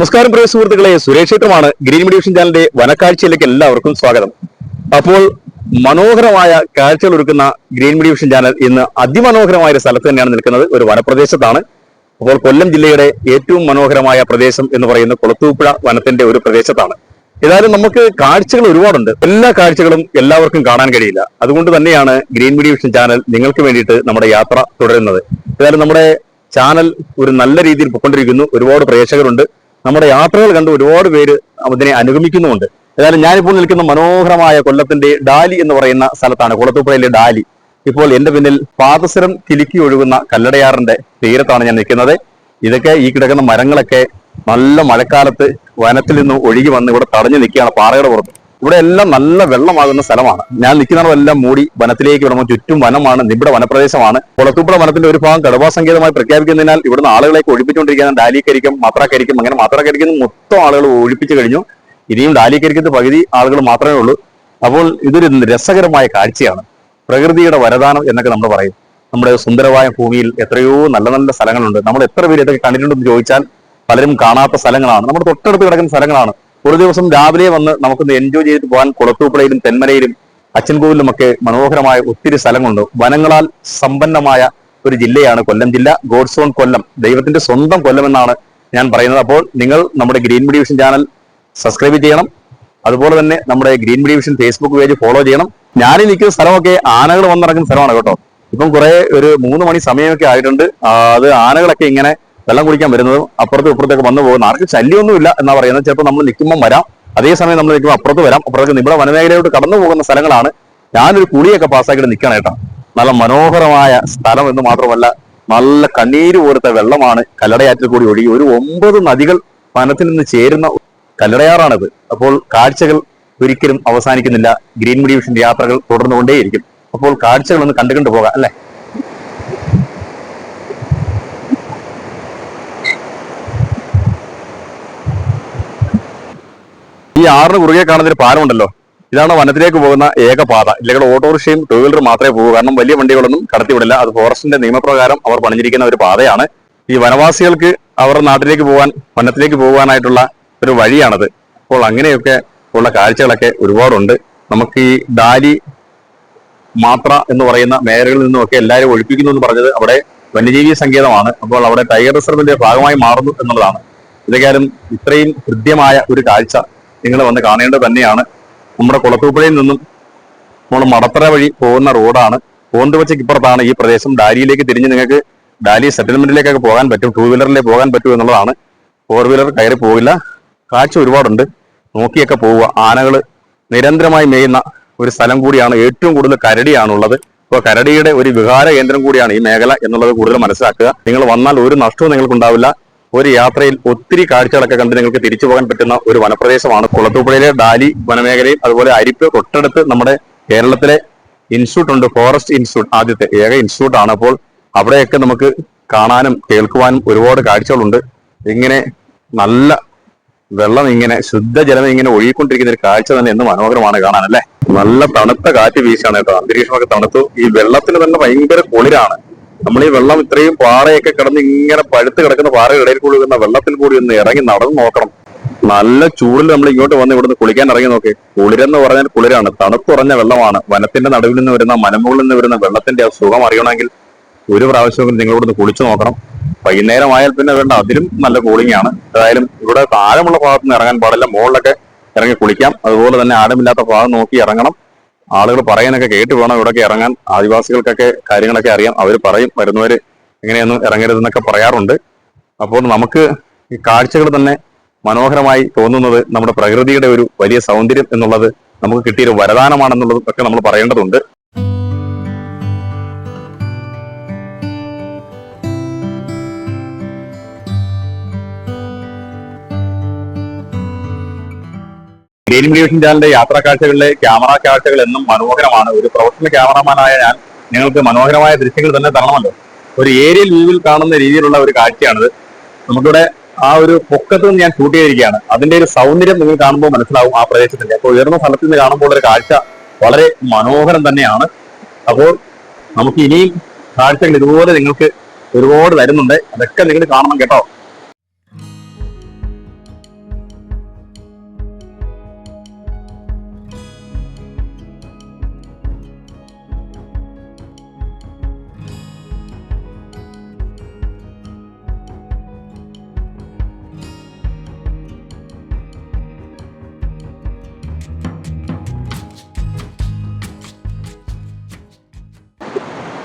നമസ്കാരം പ്രിയ സുഹൃത്തുക്കളെ. സുരേഷ് ക്ഷേത്രമാണ്. ഗ്രീൻ മെഡിവിഷൻ ചാനലിന്റെ വനക്കാഴ്ചയിലേക്ക് എല്ലാവർക്കും സ്വാഗതം. അപ്പോൾ മനോഹരമായ കാഴ്ചകൾ ഒരുക്കുന്ന ഗ്രീൻ മെഡിവിഷൻ ചാനൽ ഇന്ന് അതിമനോഹരമായ ഒരു സ്ഥലത്ത് തന്നെയാണ് നിൽക്കുന്നത്. ഒരു വനപ്രദേശത്താണ്. അപ്പോൾ കൊല്ലം ജില്ലയുടെ ഏറ്റവും മനോഹരമായ പ്രദേശം എന്ന് പറയുന്ന കുളത്തൂപ്പുഴ വനത്തിന്റെ ഒരു പ്രദേശത്താണ്. ഏതായാലും നമുക്ക് കാഴ്ചകൾ ഒരുപാടുണ്ട്. എല്ലാ കാഴ്ചകളും എല്ലാവർക്കും കാണാൻ കഴിയില്ല. അതുകൊണ്ട് തന്നെയാണ് ഗ്രീൻ മെഡിവിഷൻ ചാനൽ നിങ്ങൾക്ക് വേണ്ടിയിട്ട് നമ്മുടെ യാത്ര തുടരുന്നത്. ഏതായാലും നമ്മുടെ ചാനൽ ഒരു നല്ല രീതിയിൽ പൊക്കൊണ്ടിരിക്കുന്നു ഒരുപാട് പ്രേക്ഷകരുണ്ട്. നമ്മുടെ യാത്രകൾ കണ്ട് ഒരുപാട് പേര് അതിനെ അനുഗമിക്കുന്നുമുണ്ട്. ഏതായാലും ഞാനിപ്പോൾ നിൽക്കുന്ന മനോഹരമായ കൊല്ലത്തിന്റെ ഡാലി എന്ന് പറയുന്ന സ്ഥലത്താണ് കുളത്തൂപ്പുഴയിലെ ഡാലി. ഇപ്പോൾ എന്റെ പിന്നിൽ പാദസരം കിലുക്കി ഒഴുകുന്ന കല്ലടയാറിന്റെ തീരത്താണ് ഞാൻ നിൽക്കുന്നത്. ഇതൊക്കെ ഈ കിടക്കുന്ന മരങ്ങളൊക്കെ നല്ല മഴക്കാലത്ത് വനത്തിൽ നിന്ന് ഒഴുകി വന്ന് ഇവിടെ തടഞ്ഞു നിൽക്കുകയാണ് പാറയുടെ പുറത്ത്. ഇവിടെ എല്ലാം നല്ല വെള്ളമാകുന്ന സ്ഥലമാണ്. ഞാൻ നിൽക്കുന്നിടമെല്ലാം മൂടി വനത്തിലേക്ക് വിടുമ്പോൾ ചുറ്റും വനമാണ് നിബിഡ വനപ്രദേശമാണ്. കുളത്തൂപ്പുഴ വനത്തിന്റെ ഒരു ഭാഗം കടുവാ സങ്കേതമായി പ്രഖ്യാപിക്കുന്നതിനാൽ ഇവിടുന്ന് ആളുകളെ ഒഴിപ്പിച്ചുകൊണ്ടിരിക്കുന്ന ഡാലിക്കരിക്കും മാത്രക്കരിക്കും അങ്ങനെ മാത്രക്കരിക്കുന്ന മൊത്തം ആളുകൾ ഒഴിപ്പിച്ചു കഴിഞ്ഞു. ഇനിയും ഡാലിക്കരിക്കത്ത് പകുതി ആളുകൾ മാത്രമേ ഉള്ളൂ. അപ്പോൾ ഇതൊരു രസകരമായ കാഴ്ചയാണ്. പ്രകൃതിയുടെ വരദാനം എന്നൊക്കെ നമ്മൾ പറയും. നമ്മുടെ സുന്ദരമായ ഭൂമിയിൽ എത്രയോ നല്ല നല്ല സ്ഥലങ്ങളുണ്ട്. നമ്മൾ എത്ര പേര് ഇതൊക്കെ കണ്ടിട്ടുണ്ടെന്ന് ചോദിച്ചാൽ പലരും കാണാത്ത സ്ഥലങ്ങളാണ്. നമ്മുടെ തൊട്ടടുത്ത് കിടക്കുന്ന സ്ഥലങ്ങളാണ്. ഒരു ദിവസം രാവിലെ വന്ന് നമുക്കൊന്ന് എൻജോയ് ചെയ്തിട്ട് പോകാൻ കുളത്തൂപ്പുഴയിലും തെന്മലയിലും അച്ഛൻകോവിലുമൊക്കെ മനോഹരമായ ഒത്തിരി സ്ഥലങ്ങളുണ്ട്. വനങ്ങളാൽ സമ്പന്നമായ ഒരു ജില്ലയാണ് കൊല്ലം ജില്ല. God's own Kollam. ദൈവത്തിന്റെ സ്വന്തം കൊല്ലം എന്നാണ് ഞാൻ പറയുന്നത്. അപ്പോൾ നിങ്ങൾ നമ്മുടെ ഗ്രീൻ മെഡിവിഷൻ ചാനൽ സബ്സ്ക്രൈബ് ചെയ്യണം. അതുപോലെ തന്നെ നമ്മുടെ ഗ്രീൻ മെഡിവിഷൻ ഫേസ്ബുക്ക് പേജ് ഫോളോ ചെയ്യണം. ഞാൻ നിൽക്കുന്ന സ്ഥലമൊക്കെ ആനകൾ വന്നിറങ്ങുന്ന സ്ഥലമാണ് കേട്ടോ. ഇപ്പം കുറെ ഒരു മൂന്ന് മണി സമയമൊക്കെ ആയിട്ടുണ്ട്. അത് ആനകളൊക്കെ ഇങ്ങനെ വെള്ളം കുടിക്കാൻ വരുന്നതും അപ്പുറത്തും ഇപ്പുറത്തേക്ക് വന്നു പോകുന്ന ആർക്കും ശല്യമൊന്നുമില്ല എന്നാ പറയുന്നത്. ചിലപ്പോൾ നമ്മൾ നിൽക്കുമ്പോൾ വരാം. അതേസമയം നമ്മൾ നിൽക്കുമ്പോൾ അപ്പുറത്ത് വരാം. അപ്പുറത്തേക്ക് നിബിള വനമേഖലയോട്ട് കടന്നു പോകുന്ന സ്ഥലങ്ങളാണ്. ഞാനൊരു കുളിയൊക്കെ പാസ്സാക്കിയിട്ട് നിൽക്കണം കേട്ടോ. നല്ല മനോഹരമായ സ്ഥലം എന്ന് മാത്രമല്ല നല്ല കണ്ണീര് പോലത്തെ വെള്ളമാണ് കല്ലടയാറ്റിൽ കൂടി ഒഴുകി. ഒരു ഒമ്പത് നദികൾ വനത്തിൽ നിന്ന് ചേരുന്ന കല്ലടയാറാണിത്. അപ്പോൾ കാഴ്ചകൾ ഒരിക്കലും അവസാനിക്കുന്നില്ല. ഗ്രീൻ മെഡിവിഷന്റെ യാത്രകൾ തുടർന്നുകൊണ്ടേയിരിക്കും. അപ്പോൾ കാഴ്ചകളൊന്ന് കണ്ടുകൊണ്ട് കണ്ടു കണ്ടു പോകാം അല്ലെ? ഈ ആറിന് കുറുകെ കാണുന്ന ഒരു പാലമുണ്ടല്ലോ. ഇതാണ് വനത്തിലേക്ക് പോകുന്ന ഏക പാത. ഇല്ലെങ്കിൽ ഓട്ടോറിക്ഷയും ടൂ വീലറും മാത്രമേ പോകൂ. കാരണം വലിയ വണ്ടികളൊന്നും കടത്തിവിടില്ല അത് ഫോറസ്റ്റിന്റെ നിയമപ്രകാരം അവർ പണിഞ്ഞിരിക്കുന്ന ഒരു പാതയാണ്. ഈ വനവാസികൾക്ക് അവരുടെ നാട്ടിലേക്ക് പോകാൻ വനത്തിലേക്ക് പോകാനായിട്ടുള്ള ഒരു വഴിയാണത്. അപ്പോൾ അങ്ങനെയൊക്കെ ഉള്ള കാഴ്ചകളൊക്കെ ഒരുപാടുണ്ട്. നമുക്ക് ഈ ഡാലി മാത്ര എന്ന് പറയുന്ന മേഖലകളിൽ നിന്നുമൊക്കെ എല്ലാവരും ഒഴിപ്പിക്കുന്നു എന്ന് പറഞ്ഞത് അവിടെ വന്യജീവി സങ്കേതമാണ്. അപ്പോൾ അവിടെ ടൈഗർ റിസർവിന്റെ ഭാഗമായി മാറുന്നു എന്നുള്ളതാണ്. ഇതൊക്കെയാലും ഇത്രയും ഹൃദ്യമായ ഒരു കാഴ്ച നിങ്ങൾ വന്ന് കാണേണ്ടത് തന്നെയാണ്. നമ്മുടെ കുളത്തൂപ്പുഴയിൽ നിന്നും നമ്മൾ മടത്തറ വഴി പോകുന്ന റോഡാണ്. പോന്തുവച്ചയ്ക്ക് ഇപ്പുറത്താണ് ഈ പ്രദേശം. ഡാലിയിലേക്ക് തിരിഞ്ഞ് നിങ്ങൾക്ക് ഡാലി സെറ്റിൽമെന്റിലേക്കൊക്കെ പോകാൻ പറ്റും ടൂ വീലറിലേ പോകാൻ പറ്റും എന്നുള്ളതാണ്. ഫോർ വീലർ കയറി പോകില്ല കാഴ്ച ഒരുപാടുണ്ട്. നോക്കിയൊക്കെ പോവുക. ആനകൾ നിരന്തരമായി മേയുന്ന ഒരു സ്ഥലം കൂടിയാണ്. ഏറ്റവും കൂടുതൽ കരടിയാണുള്ളത്. ഇപ്പോൾ കരടിയുടെ ഒരു വിഹാര കേന്ദ്രം കൂടിയാണ് ഈ മേഖല എന്നുള്ളത് കൂടുതൽ മനസ്സിലാക്കുക. നിങ്ങൾ വന്നാൽ ഒരു നഷ്ടവും നിങ്ങൾക്ക് ഉണ്ടാവില്ല ഒരു യാത്രയിൽ ഒത്തിരി കാഴ്ചകളൊക്കെ കണ്ട് നിങ്ങൾക്ക് തിരിച്ചു പോകാൻ പറ്റുന്ന ഒരു വനപ്രദേശമാണ് കുളത്തൂപ്പുഴയിലെ ഡാലി വനമേഖലയും അതുപോലെ അരിപ്പ് തൊട്ടടുത്ത് നമ്മുടെ കേരളത്തിലെ ഇൻസ്റ്റിറ്റ്യൂട്ട് ഉണ്ട് ഫോറസ്റ്റ് ഇൻസ്റ്റിറ്റ്യൂട്ട് ആദ്യത്തെ ഏക ഇൻസ്റ്റിറ്റ്യൂട്ട് ആണ് അപ്പോൾ അവിടെയൊക്കെ നമുക്ക് കാണാനും കേൾക്കുവാനും ഒരുപാട് കാഴ്ചകളുണ്ട്. ഇങ്ങനെ നല്ല വെള്ളം ഇങ്ങനെ ശുദ്ധജലം ഇങ്ങനെ ഒഴുകിക്കൊണ്ടിരിക്കുന്ന ഒരു കാഴ്ച തന്നെ എന്ന് മനോഹരമാണ് കാണാൻ അല്ലേ? നല്ല തണുത്ത കാറ്റ് വീശാണ് കേട്ടോ. അന്തരീക്ഷമൊക്കെ തണുത്തു. ഈ വെള്ളത്തിന് തന്നെ ഭയങ്കര കുളിരാണ്. നമ്മൾ ഈ വെള്ളം ഇത്രയും പാറയൊക്കെ കിടന്ന് ഇങ്ങനെ പഴുത്ത് കിടക്കുന്ന പാറയുടെ ഇടയിൽ കൂടി വെള്ളത്തിൽ കൂടി ഒന്ന് ഇറങ്ങി നടന്നു നോക്കണം. നല്ല ചൂടിൽ നമ്മൾ ഇങ്ങോട്ട് വന്ന് ഇവിടുന്ന് കുളിക്കാൻ ഇറങ്ങി നോക്കി. കുളിരെന്ന് പറഞ്ഞാൽ കുളിരാണ്. തണുത്തുറഞ്ഞ വെള്ളമാണ്. വനത്തിന്റെ നടുവിൽ നിന്ന് വരുന്ന മനമുകളിൽ നിന്ന് വരുന്ന വെള്ളത്തിന്റെ ആ സുഖം അറിയണമെങ്കിൽ ഒരു പ്രാവശ്യമെങ്കിലും നിങ്ങൾ ഇവിടുന്ന് കുളിച്ചു നോക്കണം. വൈകുന്നേരമായാൽ പിന്നെ വേണ്ട. അതിലും നല്ല കൂളിംഗ് ആണ്. ഏതായാലും ഇവിടെ താഴമുള്ള ഭാഗത്ത് നിന്ന് ഇറങ്ങാൻ പാടില്ല. മുകളിലൊക്കെ ഇറങ്ങി കുളിക്കാം. അതുപോലെ തന്നെ ആഴമില്ലാത്ത ഭാഗം നോക്കി ഇറങ്ങണം. ആളുകൾ പറയാനൊക്കെ കേട്ട് വേണം ഇവിടെയൊക്കെ ഇറങ്ങാൻ. ആദിവാസികൾക്കൊക്കെ കാര്യങ്ങളൊക്കെ അറിയാം. അവർ പറയും വരുന്നവർ ഇങ്ങനെയൊന്നും ഇറങ്ങരുതെന്നൊക്കെ പറയാറുണ്ട്. അപ്പോൾ നമുക്ക് ഈ കാഴ്ചകൾ തന്നെ മനോഹരമായി തോന്നുന്നത് നമ്മുടെ പ്രകൃതിയുടെ ഒരു വലിയ സൗന്ദര്യം എന്നുള്ളത് നമുക്ക് കിട്ടിയൊരു വരദാനമാണെന്നുള്ളതും ഒക്കെ നമ്മൾ പറയേണ്ടതുണ്ട്. ഗ്രീൻ മ്യൂസിയം ചാനലിന്റെ യാത്രാ കാഴ്ചകളിലെ ക്യാമറ കാഴ്ചകൾ എന്നും മനോഹരമാണ്. ഒരു പ്രൊഫഷണൽ ക്യാമറമാനായ ഞാൻ നിങ്ങൾക്ക് മനോഹരമായ ദൃശ്യങ്ങൾ തന്നെ തരണമല്ലോ. ഒരു ഏരിയൽ വ്യൂവിൽ കാണുന്ന രീതിയിലുള്ള ഒരു കാഴ്ചയാണിത്. നമുക്കിവിടെ ആ ഒരു പൊക്കത്ത് നിന്ന് ഞാൻ ഷൂട്ട് ചെയ്തിരിക്കുകയാണ്. അതിന്റെ ഒരു സൗന്ദര്യം നിങ്ങൾ കാണുമ്പോൾ മനസ്സിലാവും ആ പ്രദേശത്തിന്റെ അപ്പോൾ ഉയർന്ന സ്ഥലത്ത് നിന്ന് കാണുമ്പോൾ ഒരു കാഴ്ച വളരെ മനോഹരം തന്നെയാണ്. അപ്പോൾ നമുക്ക് ഇനിയും കാഴ്ചകൾ ഇതുപോലെ നിങ്ങൾക്ക് ഒരുപാട് തരുന്നുണ്ട് അതൊക്കെ നിങ്ങൾ കാണണം കേട്ടോ.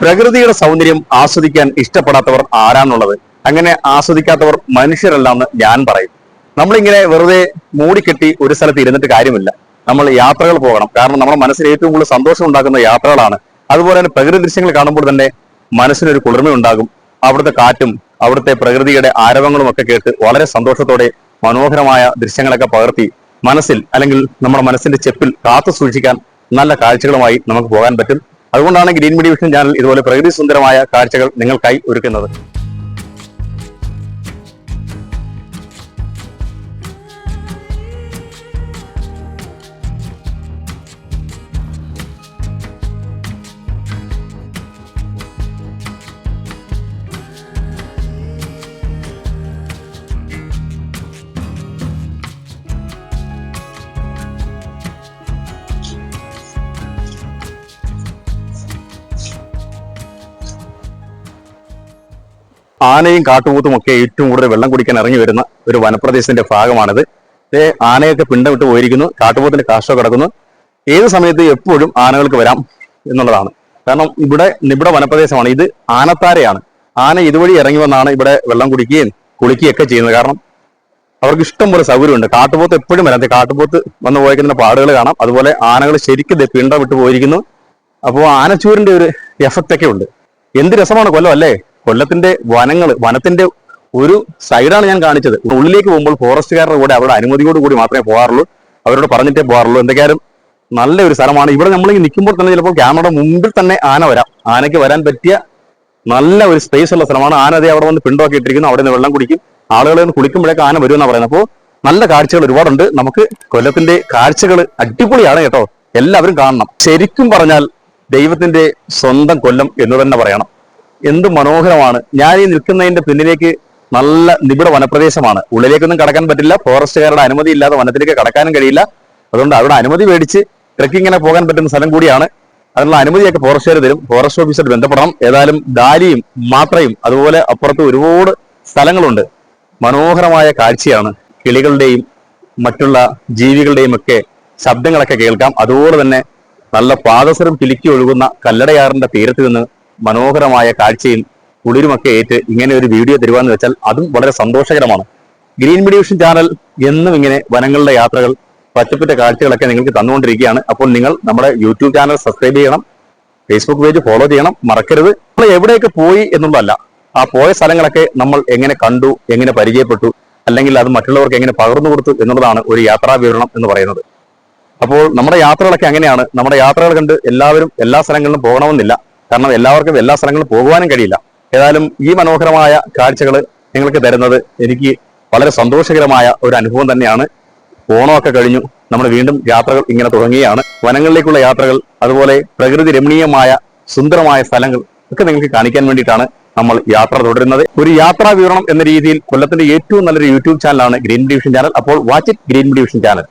പ്രകൃതിയുടെ സൗന്ദര്യം ആസ്വദിക്കാൻ ഇഷ്ടപ്പെടാത്തവർ ആരാന്നുള്ളത്? അങ്ങനെ ആസ്വദിക്കാത്തവർ മനുഷ്യരല്ലെന്ന് ഞാൻ പറയും. നമ്മളിങ്ങനെ വെറുതെ മൂടിക്കെട്ടി ഒരു സ്ഥലത്ത് ഇരുന്നിട്ട് കാര്യമില്ല. നമ്മൾ യാത്രകൾ പോകണം. കാരണം നമ്മുടെ മനസ്സിൽ ഏറ്റവും കൂടുതൽ സന്തോഷം ഉണ്ടാക്കുന്ന യാത്രകളാണ്. അതുപോലെ തന്നെ പ്രകൃതി ദൃശ്യങ്ങൾ കാണുമ്പോൾ തന്നെ മനസ്സിനൊരു കുളിർമയുണ്ടാകും. അവിടുത്തെ കാറ്റും അവിടുത്തെ പ്രകൃതിയുടെ ആരവങ്ങളും ഒക്കെ കേട്ട് വളരെ സന്തോഷത്തോടെ മനോഹരമായ ദൃശ്യങ്ങളൊക്കെ പകർത്തി മനസ്സിൽ അല്ലെങ്കിൽ നമ്മുടെ മനസ്സിന്റെ ചെപ്പിൽ കാത്തു സൂക്ഷിക്കാൻ നല്ല കാഴ്ചകളുമായി നമുക്ക് പോകാൻ പറ്റും. അതുകൊണ്ടാണ് ഗ്രീൻ മീഡിയ വിഷൻ ചാനൽ ഇതുപോലെ പ്രകൃതി സുന്ദരമായ കാഴ്ചകൾ നിങ്ങൾക്കായി ഒരുക്കുന്നത്. ആനയും കാട്ടുപോത്തും ഒക്കെ ഏറ്റവും കൂടുതൽ വെള്ളം കുടിക്കാൻ ഇറങ്ങി വരുന്ന ഒരു വനപ്രദേശത്തിന്റെ ഭാഗമാണിത്. ദേ ആനയൊക്കെ പിണ്ടം വിട്ട് പോയിരിക്കുന്നു കാട്ടുപോത്തിന്റെ കാഷ്ട കിടക്കുന്നു. ഏത് സമയത്ത് എപ്പോഴും ആനകൾക്ക് വരാം എന്നുള്ളതാണ്. കാരണം ഇവിടെ നിബിഡ വനപ്രദേശമാണ് ഇത് ആനത്താരയാണ്. ആന ഇതുവഴി ഇറങ്ങി വന്നാണ് ഇവിടെ വെള്ളം കുടിക്കുകയും കുളിക്കുകയൊക്കെ ചെയ്യുന്നത്. കാരണം അവർക്ക് ഇഷ്ടം പോലെ സൗകര്യമുണ്ട്. കാട്ടുപോത്ത് എപ്പോഴും വരാം. കാട്ടുപോത്ത് വന്ന് പോയേക്കുന്ന പാടുകൾ കാണാം. അതുപോലെ ആനകൾ ശരിക്കും പിണ്ടം വിട്ട് പോയിരിക്കുന്നു. അപ്പോൾ ആനച്ചൂരിന്റെ ഒരു എഫക്റ്റ് ഒക്കെ ഉണ്ട്. എന്ത് രസമാണ് കൊല്ലം അല്ലേ? കൊല്ലത്തിന്റെ വനങ്ങൾ വനത്തിന്റെ ഒരു സൈഡാണ് ഞാൻ കാണിച്ചത്. ഉള്ളിലേക്ക് പോകുമ്പോൾ ഫോറസ്റ്റുകാരുടെ കൂടെ അവരുടെ അനുമതിയോട് കൂടി മാത്രമേ പോകാറുള്ളൂ. അവരോട് പറഞ്ഞിട്ടേ പോകാറുള്ളൂ. എന്തൊക്കെയാലും നല്ല ഒരു സ്ഥലമാണ്. ഇവിടെ നമ്മൾ നിൽക്കുമ്പോൾ തന്നെ ചിലപ്പോൾ ക്യാമറയുടെ മുമ്പിൽ തന്നെ ആന വരാം. ആനയ്ക്ക് വരാൻ പറ്റിയ നല്ല ഒരു സ്പേസ് ഉള്ള സ്ഥലമാണ്. ആന അതേ അവിടെ വന്ന് പിണ്ടൊക്കെ ഇട്ടിരിക്കുന്നു. അവിടെ നിന്ന് വെള്ളം കുടിക്കും. ആളുകൾ കുളിക്കുമ്പോഴേക്ക് ആന വരുമെന്നാണ് പറയുന്നത്. അപ്പോൾ നല്ല കാഴ്ചകൾ ഒരുപാടുണ്ട്. നമുക്ക് കൊല്ലത്തിന്റെ കാഴ്ചകൾ അടിപൊളിയാണ് കേട്ടോ. എല്ലാവരും കാണണം. ശരിക്കും പറഞ്ഞാൽ ദൈവത്തിന്റെ സ്വന്തം കൊല്ലം എന്ന് തന്നെ പറയണം. എന്ത് മനോഹരമാണ്. ഞാൻ ഈ നിൽക്കുന്നതിന്റെ പിന്നിലേക്ക് നല്ല നിബിഡ വനപ്രദേശമാണ്. ഉള്ളിലേക്കൊന്നും കടക്കാൻ പറ്റില്ല. ഫോറസ്റ്റുകാരുടെ അനുമതി ഇല്ലാതെ വനത്തിലേക്ക് കടക്കാനും കഴിയില്ല. അതുകൊണ്ട് അവിടെ അനുമതി മേടിച്ച് ട്രക്കിങ്ങിനെ പോകാൻ പറ്റുന്ന സ്ഥലം കൂടിയാണ്. അതിനുള്ള അനുമതിയൊക്കെ ഫോറസ്റ്റുകാർ തരും. ഫോറസ്റ്റ് ഓഫീസർ ബന്ധപ്പെടണം. ഏതായാലും ദാലിയും മാത്രയും അതുപോലെ അപ്പുറത്ത് ഒരുപാട് സ്ഥലങ്ങളുണ്ട്. മനോഹരമായ കാഴ്ചയാണ്. കിളികളുടെയും മറ്റുള്ള ജീവികളുടെയും ഒക്കെ ശബ്ദങ്ങളൊക്കെ കേൾക്കാം. അതുപോലെ തന്നെ നല്ല പാദസരം കിലുക്കി ഒഴുകുന്ന കല്ലടയാറിന്റെ തീരത്ത് നിന്ന് മനോഹരമായ കാഴ്ചയും കുളിരുമൊക്കെ ഏറ്റ് ഇങ്ങനെ ഒരു വീഡിയോ തരുവാന്ന് വെച്ചാൽ അതും വളരെ സന്തോഷകരമാണ്. ഗ്രീൻ മീഡിയേഷൻ ചാനൽ എന്നും ഇങ്ങനെ വനങ്ങളുടെ യാത്രകൾ പച്ചപ്പിറ്റ കാഴ്ചകളൊക്കെ നിങ്ങൾക്ക് തന്നുകൊണ്ടിരിക്കുകയാണ്. അപ്പോൾ നിങ്ങൾ നമ്മുടെ യൂട്യൂബ് ചാനൽ സബ്സ്ക്രൈബ് ചെയ്യണം ഫേസ്ബുക്ക് പേജ് ഫോളോ ചെയ്യണം മറക്കരുത്. നമ്മൾ എവിടെയൊക്കെ പോയി എന്നുള്ളതല്ല ആ പോയ സ്ഥലങ്ങളൊക്കെ നമ്മൾ എങ്ങനെ കണ്ടു എങ്ങനെ പരിചയപ്പെട്ടു അല്ലെങ്കിൽ അത് മറ്റുള്ളവർക്ക് എങ്ങനെ പകർന്നു കൊടുത്തു എന്നുള്ളതാണ് ഒരു യാത്രാ വിവരണം എന്ന് പറയുന്നത്. അപ്പോൾ നമ്മുടെ യാത്രകളൊക്കെ അങ്ങനെയാണ്. നമ്മുടെ യാത്രകൾ കണ്ട് എല്ലാവരും എല്ലാ സ്ഥലങ്ങളിലും പോകണമെന്നില്ല. കാരണം എല്ലാവർക്കും എല്ലാ സ്ഥലങ്ങളും പോകുവാനും കഴിയില്ല. ഏതായാലും ഈ മനോഹരമായ കാഴ്ചകൾ നിങ്ങൾക്ക് തരുന്നത് എനിക്ക് വളരെ സന്തോഷകരമായ ഒരു അനുഭവം തന്നെയാണ്. ഓണമൊക്കെ കഴിഞ്ഞു. നമ്മൾ വീണ്ടും യാത്രകൾ ഇങ്ങനെ തുടങ്ങിയാണ് വനങ്ങളിലേക്കുള്ള യാത്രകൾ അതുപോലെ പ്രകൃതി രമണീയമായ സുന്ദരമായ സ്ഥലങ്ങൾ ഒക്കെ നിങ്ങൾക്ക് കാണിക്കാൻ വേണ്ടിയിട്ടാണ് നമ്മൾ യാത്ര തുടരുന്നത്. ഒരു യാത്രാ വിവരണം എന്ന രീതിയിൽ കൊല്ലത്തിന്റെ ഏറ്റവും നല്ലൊരു യൂട്യൂബ് ചാനലാണ് ഗ്രീൻ ഡിവിഷൻ ചാനൽ. അപ്പോൾ watch it green division channel.